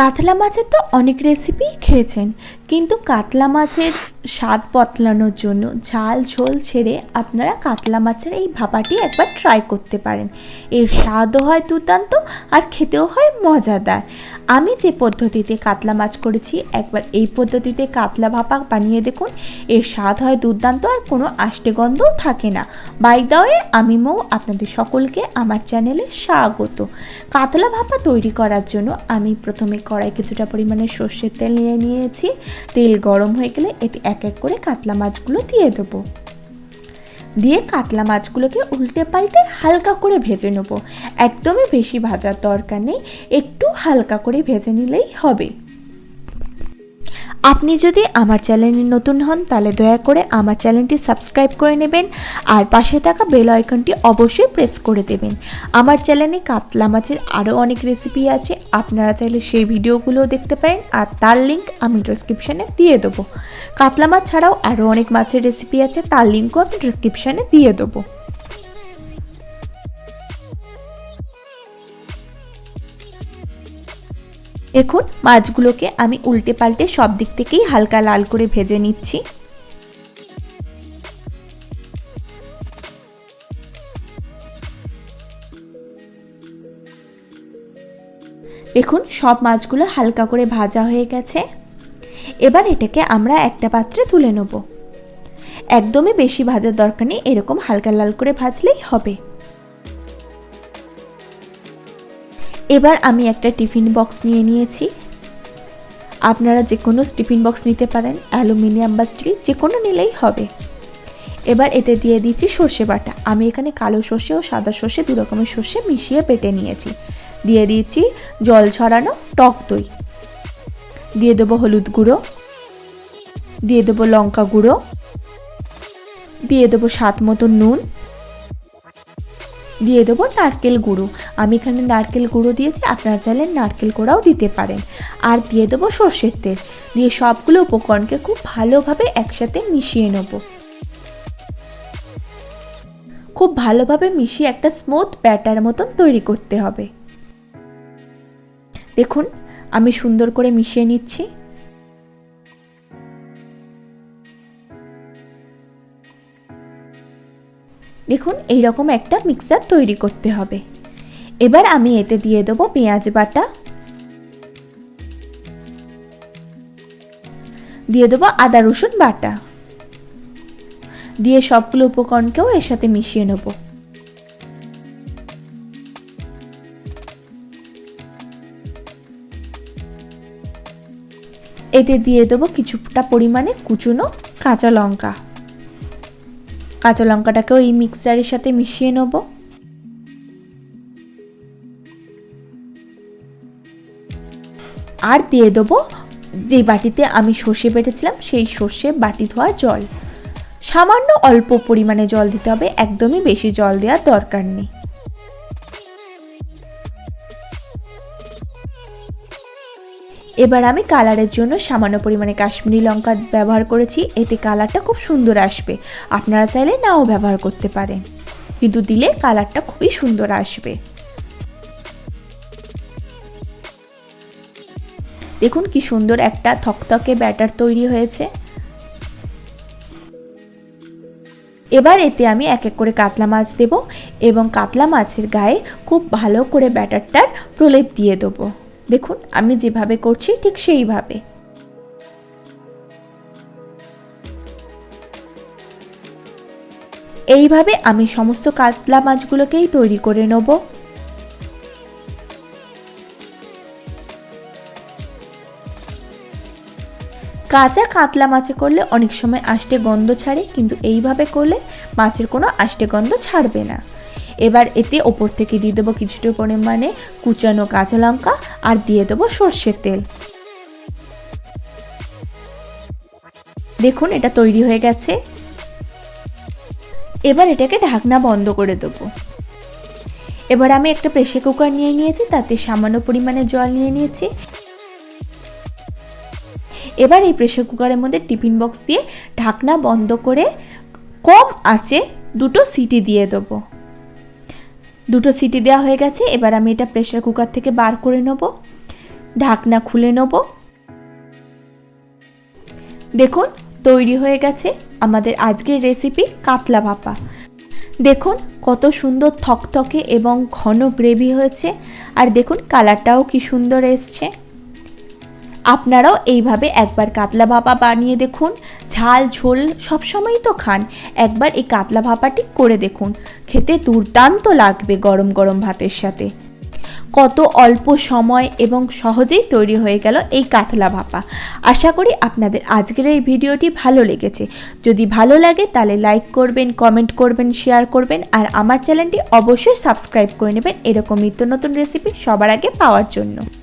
কাতলা মাছের তো অনেক রেসিপিই খেয়েছেন। কিন্তু কাতলা মাছের স্বাদ বদলানোর জন্য ঝাল ঝোল ছেড়ে আপনারা কাতলা মাছের এই ভাপাটি একবার ট্রাই করতে পারেন। এর স্বাদও হয় দুর্দান্ত আর খেতেও হয় মজাদার। আমি যে পদ্ধতিতে কাতলা মাছ করেছি, একবার এই পদ্ধতিতে কাতলা ভাপা বানিয়ে দেখুন, এর স্বাদ হয় দুর্দান্ত আর কোনো আষ্টে গন্ধও থাকে না। বাই দাওয়ে আমি মৌ আপনাদের সকলকে আমার চ্যানেলে স্বাগত। কাতলা ভাপা তৈরি করার জন্য আমি প্রথমে কড়াই কিছুটা পরিমাণে সর্ষের তেল নিয়ে নিয়েছি। তেল গরম হয়ে গেলে এতে এক এক করে কাতলা মাছগুলো দিয়ে দেবো। দিয়ে কাতলা মাছগুলোকে উল্টে পাল্টে হালকা করে ভেজে নেব। একদমই বেশি ভাজার দরকার নেই, একটু হালকা করে ভেজে নিলেই হবে। আপনি যদি আমার চ্যানেলে নতুন হন, তাহলে দয়া করে আমার চ্যানেলটি সাবস্ক্রাইব করে নেবেন আর পাশে থাকা বেল আইকনটি অবশ্যই প্রেস করে দেবেন। আমার চ্যানেলে কাতলা মাছের আরও অনেক রেসিপি আছে, আপনারা চাইলে সেই ভিডিওগুলোও দেখতে পারেন আর তার লিঙ্ক আমি ডিসক্রিপশানে দিয়ে দেবো। কাতলা মাছ ছাড়াও আরও অনেক মাছের রেসিপি আছে, তার লিঙ্কও আমি ডিসক্রিপশানে দিয়ে দেবো। এখন মাছগুলোকে আমি উল্টে পাল্টে সব দিক থেকেই হালকা লাল করে ভেজে নিচ্ছি। দেখুন, সব মাছগুলো হালকা করে ভাজা হয়ে গেছে। এবার এটাকে আমরা একটা পাত্রে তুলে নেব। একদমই বেশি ভাজার দরকার নেই, এরকম হালকা লাল করে ভাজলেই হবে। এবার আমি একটা টিফিন বক্স নিয়ে নিয়েছি। আপনারা যে কোনো টিফিন বক্স নিতে পারেন, অ্যালুমিনিয়াম বা স্টিল যে কোনো নিলেই হবে। এবার এতে দিয়ে দিচ্ছি সর্ষে বাটা। আমি এখানে কালো সর্ষে ও সাদা সর্ষে দু রকমের সর্ষে মিশিয়ে পেটে নিয়েছি। দিয়ে দিচ্ছি জল ছড়ানো টক দই। দিয়ে দেবো হলুদ গুঁড়ো। দিয়ে দেবো লঙ্কা গুঁড়ো। দিয়ে দেবো স্বাদ মতো নুন। দিয়ে দেবো নারকেল গুঁড়ো। আমি এখানে নারকেল গুঁড়ো দিয়েছি, আপনারা চাইলে নারকেল গুঁড়াও দিতে পারেন। আর দিয়ে দেবো সর্ষের তেল। দিয়ে সবগুলো উপকরণকে খুব ভালোভাবে একসাথে মিশিয়ে নেব। খুব ভালোভাবে মিশিয়ে একটা স্মুথ ব্যাটার মতন তৈরি করতে হবে। দেখুন, আমি সুন্দর করে মিশিয়ে নিচ্ছি। দেখুন এই রকম একটা মিক্সার তৈরি করতে হবে। এবার আমি এতে দিয়ে দেবো পেঁয়াজ বাটা। দিয়ে দেবো আদা রসুন বাটা। দিয়ে সবগুলো উপকরণকেও এর সাথে মিশিয়ে নেব। এতে দিয়ে দেবো কিছুটা পরিমাণে কুচুনো কাঁচা লঙ্কা। কাঁচা লঙ্কাটাকে ওই মিক্সচারের সাথে মিশিয়ে নেব। আর দিয়ে দেবো যে বাটিতে আমি সর্ষে বেটেছিলাম, সেই সর্ষে বাটি ধোয়া জল। সামান্য অল্প পরিমাণে জল দিতে হবে, একদমই বেশি জল দেওয়ার দরকার নেই। এবার আমি কালারের জন্য সামান্য পরিমাণে কাশ্মীরি লঙ্কা ব্যবহার করেছি, এতে কালারটা খুব সুন্দর আসবে। আপনারা চাইলে নাও ব্যবহার করতে পারেন। কিন্তু দিলে কালারটা খুবই সুন্দর আসবে। দেখুন কি সুন্দর একটা থকথকে ব্যাটার তৈরি হয়েছে। এবার এতে আমি এক এক করে কাতলা মাছ দেব এবং কাতলা মাছের গায়ে খুব ভালো করে ব্যাটারটার প্রলেপ দিয়ে দেবো। দেখুন, আমি যেভাবে করছি ঠিক সেইভাবে। এইভাবে আমি সমস্ত কাতলা মাছগুলোকেই তৈরি করে নেব। কাঁচা কাতলা মাছে করলে অনেক সময় আষ্টে গন্ধ ছাড়ে, কিন্তু এইভাবে করলে মাছের কোনো আষ্টে গন্ধ ছাড়বে না। এবার এতে ওপর থেকে দিয়ে দেবো কিছুটা পরিমাণে কুচানো কাঁচা লঙ্কা আর দিয়ে দেবো সর্ষের তেল। দেখুন, এটা তৈরি হয়ে গেছে। এবার এটাকে ঢাকনা বন্ধ করে দেবো। এবার আমি একটা প্রেশার কুকার নিয়ে নিয়েছি, তাতে সামান্য পরিমাণে জল নিয়ে নিয়েছি। এবার এই প্রেশার কুকারের মধ্যে টিফিন বক্স দিয়ে ঢাকনা বন্ধ করে কম আঁচে দুটো সিটি দিয়ে দেবো। দুটো সিটি দেওয়া হয়ে গেছে, এবার আমি এটা প্রেশার কুকার থেকে বার করে নেব। ঢাকনা খুলে নেব। দেখুন, তৈরি হয়ে গেছে আমাদের আজকের রেসিপি কাতলা ভাপা। দেখুন, কত সুন্দর থকথকে এবং ঘন গ্রেভি হয়েছে। আর দেখুন কালারটাও কি সুন্দর এসছে। আপনারাও এইভাবে একবার কাতলা ভাপা বানিয়ে দেখুন। ঝাল ঝোল সবসময়ই তো খান। একবার এই কাতলা ভাপাটি করে দেখুন। খেতে দুর্দান্ত লাগবে গরম গরম ভাতের সাথে। কত অল্প সময় এবং সহজেই তৈরি হয়ে গেল এই কাতলা ভাপা। আশা করি আপনাদের আজকের এই ভিডিওটি ভালো লেগেছে। যদি ভালো লাগে তাহলে লাইক করবেন, কমেন্ট করবেন, শেয়ার করবেন আর আমার চ্যানেলটি অবশ্যই সাবস্ক্রাইব করে নেবেন। এরকম নিত্য নতুন রেসিপি সবার আগে পাওয়ার জন্য।